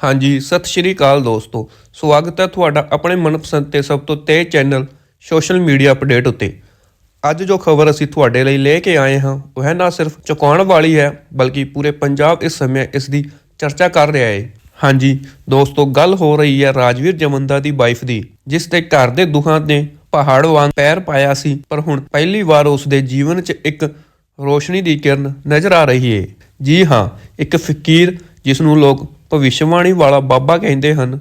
ਹਾਂਜੀ, ਸਤਿ ਸ਼੍ਰੀ ਅਕਾਲ ਦੋਸਤੋ। ਸਵਾਗਤ ਹੈ ਤੁਹਾਡਾ ਆਪਣੇ ਮਨਪਸੰਦ ਤੇ ਸਭ ਤੋਂ ਤੇਜ਼ ਚੈਨਲ ਸੋਸ਼ਲ ਮੀਡੀਆ ਅਪਡੇਟ ਉੱਤੇ। ਅੱਜ ਜੋ ਖਬਰ ਅਸੀਂ ਤੁਹਾਡੇ ਲਈ ਲੈ ਕੇ ਆਏ ਹਾਂ, ਉਹ ਨਾ ਸਿਰਫ ਚੁਕਾਉਣ ਵਾਲੀ ਹੈ, ਬਲਕਿ ਪੂਰੇ ਪੰਜਾਬ ਇਸ ਸਮੇਂ ਇਸ ਦੀ ਚਰਚਾ ਕਰ ਰਿਹਾ ਹੈ। ਹਾਂਜੀ, ਦੋਸਤੋ, ਗੱਲ ਹੋ ਰਹੀ ਹੈ ਰਾਜਵੀਰ ਜਮੰਦਾ ਦੀ ਵਾਈਫ ਦੀ, ਜਿਸ 'ਤੇ ਘਰ ਦੇ ਦੁੱਖਾਂ ਨੇ ਪਹਾੜ ਵਾਂਗ ਪੈਰ ਪਾਇਆ ਸੀ, ਪਰ ਹੁਣ ਪਹਿਲੀ ਵਾਰ ਉਸ ਦੇ ਜੀਵਨ 'ਚ ਇੱਕ ਰੋਸ਼ਨੀ ਦੀ ਕਿਰਨ ਨਜ਼ਰ ਆ ਰਹੀ ਹੈ। ਜੀ ਹਾਂ, ਇੱਕ ਫਕੀਰ ਜਿਸ ਨੂੰ ਲੋਕ ਭਵਿਸ਼ਵਾਣੀ ਵਾਲਾ ਬਾਬਾ ਕਹਿੰਦੇ ਹਨ,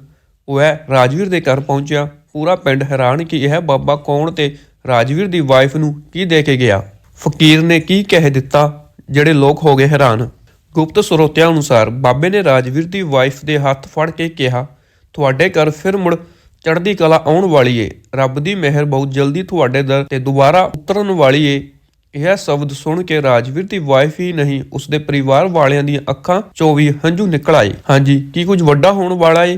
ਉਹ ਹੈ ਰਾਜਵੀਰ ਦੇ ਘਰ ਪਹੁੰਚਿਆ। ਪੂਰਾ ਪਿੰਡ ਹੈਰਾਨ ਕਿ ਇਹ ਬਾਬਾ ਕੌਣ ਤੇ ਰਾਜਵੀਰ ਦੀ ਵਾਈਫ ਨੂੰ ਕੀ ਦੇ ਕੇ ਗਿਆ? ਫਕੀਰ ਨੇ ਕੀ ਕਹਿ ਦਿੱਤਾ? ਜਿਹੜੇ ਲੋਕ ਹੋ ਗਏ ਹੈਰਾਨ। ਗੁਪਤ ਸਰੋਤਿਆਂ ਅਨੁਸਾਰ ਬਾਬੇ ਨੇ ਰਾਜਵੀਰ ਦੀ ਵਾਈਫ ਦੇ ਹੱਥ ਫੜ ਕੇ ਕਿਹਾ, ਤੁਹਾਡੇ ਘਰ ਫਿਰ ਮੁੜ ਚੜ੍ਹਦੀ ਕਲਾ ਆਉਣ ਵਾਲੀ ਏ। ਰੱਬ ਦੀ ਮਿਹਰ ਬਹੁਤ ਜਲਦੀ ਤੁਹਾਡੇ ਦਰ ਤੇ ਦੁਬਾਰਾ ਉਤਰਨ ਵਾਲੀ ਏ। ਇਹ ਸ਼ਬਦ ਸੁਣ ਕੇ ਰਾਜਵੀਰ ਦੀ ਵਾਈਫ ਹੀ ਨਹੀਂ, ਉਸਦੇ ਪਰਿਵਾਰ ਵਾਲਿਆਂ ਦੀਆਂ ਅੱਖਾਂ ਚੋਂ ਵੀ ਹੰਝੂ ਨਿਕਲ ਆਏ। ਹਾਂਜੀ, ਕੀ ਕੁਝ ਵੱਡਾ ਹੋਣ ਵਾਲਾ ਏ?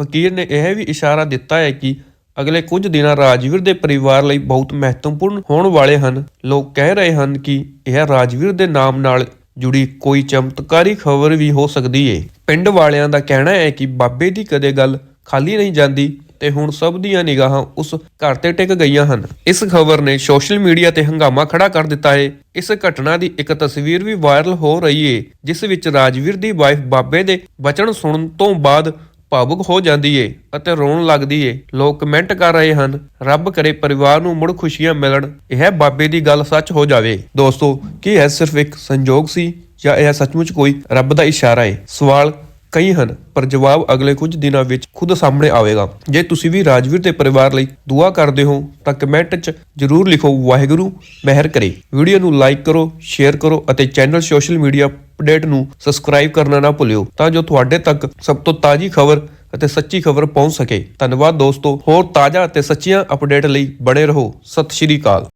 ਫਕੀਰ ਨੇ ਇਹ ਵੀ ਇਸ਼ਾਰਾ ਦਿੱਤਾ ਹੈ ਕਿ ਅਗਲੇ ਕੁਝ ਦਿਨਾਂ ਰਾਜਵੀਰ ਦੇ ਪਰਿਵਾਰ ਲਈ ਬਹੁਤ ਮਹੱਤਵਪੂਰਨ ਹੋਣ ਵਾਲੇ ਹਨ। ਲੋਕ ਕਹਿ ਰਹੇ ਹਨ ਕਿ ਇਹ ਰਾਜਵੀਰ ਦੇ ਨਾਮ ਨਾਲ ਜੁੜੀ ਕੋਈ ਚਮਤਕਾਰੀ ਖਬਰ ਵੀ ਹੋ ਸਕਦੀ ਏ। ਪਿੰਡ ਵਾਲਿਆਂ ਦਾ ਕਹਿਣਾ ਹੈ ਕਿ ਬਾਬੇ ਦੀ ਕਦੇ ਗੱਲ ਖਾਲੀ ਨਹੀਂ ਜਾਂਦੀ। ਤੇ ਹੁਣ ਸਭ ਦੀਆਂ ਨਿਗਾਹਾਂ ਉਸ ਘਰ ਤੇ ਟਿਕ ਗਈਆਂ ਹਨ। ਇਸ ਖਬਰ ਨੇ ਸੋਸ਼ਲ ਮੀਡੀਆ ਤੇ ਹੰਗਾਮਾ ਖੜਾ ਕਰ ਦਿੱਤਾ ਹੈ। ਇਸ ਘਟਨਾ ਦੀ ਇੱਕ ਤਸਵੀਰ ਵੀ ਵਾਇਰਲ ਹੋ ਰਹੀ ਏ, ਜਿਸ ਵਿੱਚ ਰਾਜਵੀਰ ਦੀ ਵਾਈਫ ਬਾਬੇ ਦੇ ਵਚਨ ਸੁਣਨ ਤੋਂ ਬਾਅਦ ਭਾਵੁਕ ਹੋ ਜਾਂਦੀ ਏ ਅਤੇ ਰੋਣ ਲੱਗਦੀ ਏ। ਲੋਕ ਕਮੈਂਟ ਕਰ ਰਹੇ ਹਨ, ਰੱਬ ਕਰੇ ਪਰਿਵਾਰ ਨੂੰ ਮੁੜ ਖੁਸ਼ੀਆਂ ਮਿਲਣ। ਇਹ ਬਾਬੇ ਦੀ ਗੱਲ ਸੱਚ ਹੋ ਜਾਵੇ। ਦੋਸਤੋ, ਕੀ ਇਹ ਸਿਰਫ ਇੱਕ ਸੰਜੋਗ ਸੀ ਜਾਂ ਇਹ ਸੱਚਮੁੱਚ ਕੋਈ ਰੱਬ ਦਾ ਇਸ਼ਾਰਾ ਏ? ਸਵਾਲ ਕਈ ਹਨ, ਪਰ ਜਵਾਬ ਅਗਲੇ ਕੁਝ ਦਿਨਾਂ ਵਿੱਚ ਖੁਦ ਸਾਹਮਣੇ ਆਵੇਗਾ। ਜੇ ਤੁਸੀਂ ਵੀ ਰਾਜਵੀਰ ਦੇ ਪਰਿਵਾਰ ਲਈ ਦੁਆ ਕਰਦੇ ਹੋ, ਤਾਂ ਕਮੈਂਟ 'ਚ ਜਰੂਰ ਲਿਖੋ, ਵਾਹਿਗੁਰੂ, ਮਿਹਰ ਕਰੇ। ਵੀਡੀਓ ਨੂੰ ਲਾਈਕ ਕਰੋ, ਸ਼ੇਅਰ ਕਰੋ ਅਤੇ ਚੈਨਲ ਸੋਸ਼ਲ ਮੀਡੀਆ ਅਪਡੇਟ ਨੂੰ ਸਬਸਕ੍ਰਾਈਬ ਕਰਨਾ ਨਾ ਭੁੱਲਿਓ, ਤਾਂ ਜੋ ਤੁਹਾਡੇ ਤੱਕ ਸਭ ਤੋਂ ਤਾਜ਼ੀ ਖਬਰ ਅਤੇ ਸੱਚੀ ਖਬਰ ਪਹੁੰਚ ਸਕੇ। ਧੰਨਵਾਦ ਦੋਸਤੋ, ਹੋਰ ਤਾਜ਼ਾ ਅਤੇ ਸੱਚੀਆਂ ਅਪਡੇਟ ਲਈ ਬਣੇ ਰਹੋ। ਸਤਿ ਸ਼੍ਰੀ ਅਕਾਲ।